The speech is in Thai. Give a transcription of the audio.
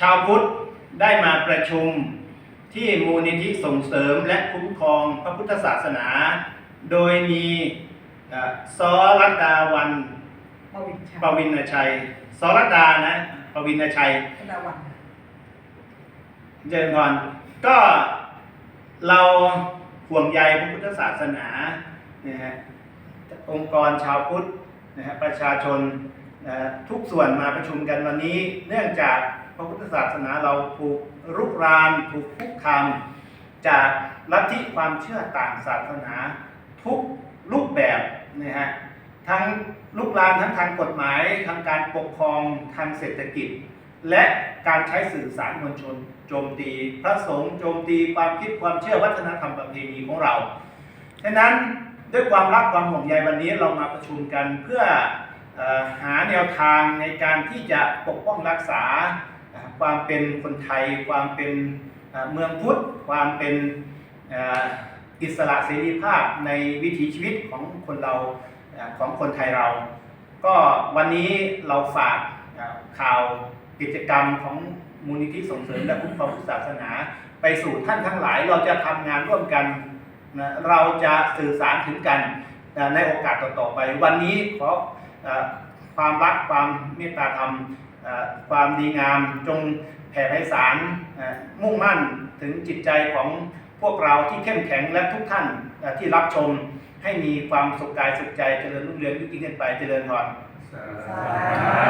ชาวพุทธได้มาประชุมที่มูลนิธิส่งเสริมและคุ้มครองพระพุทธศาสนา โดยมีเอ่อซอรัตดาวันปวินชัยปวินชัยซอรัตดานะปวินชัยธนาวันเจริญพรก็เราห่วงใยพระพุทธศาสนานะฮะองค์กรชาวพุทธนะฮะประชาชน นะทุกส่วนมาประชุมกันวันนี้ เนื่องจากพระพุทธศาสนาเราถูกรุกรานถูกคุกคามจากลัทธิความเชื่อต่างศาสนา ทุกรูปแบบนะฮะทั้งลุกลามทั้งทางกฎหมายทางการปกครองทางเศรษฐกิจ และการใช้สื่อสารมวลชน โจมตี พระสงฆ์โจมตีความคิดความเชื่อวัฒนธรรมประเพณีของเราฉะนั้นด้วยความรักความห่วงใยวันนี้เรามาประชุมกันเพื่อ หาแนวทางในการที่จะปกป้องรักษาความเป็นคนไทย ความเป็นเมืองพุทธ ความเป็นอิสระเสรีภาพในวิถีชีวิตของคนเราของคนไทยเรา ก็วันนี้เราฝากข่าวกิจกรรมของมูลนิธิส่งเสริมและคุ้มครองพุทธศาสนา ไปสู่ท่านทั้งหลายเราจะทำงานร่วมกัน เราจะสื่อสารถึงกันในโอกาสต่อๆไป วันนี้ขอ ความรักความเมตตาธรรมความดีงามจงแผ่ไพศาลมุ่งมั่นถึงจิตใจของพวกเราที่เข้มแข็งและทุกท่านที่รับชมให้มีความสุขกายสุขใจเจริญรุ่งเรืองยิ่งขึ้นไปเจริญพรสาธุ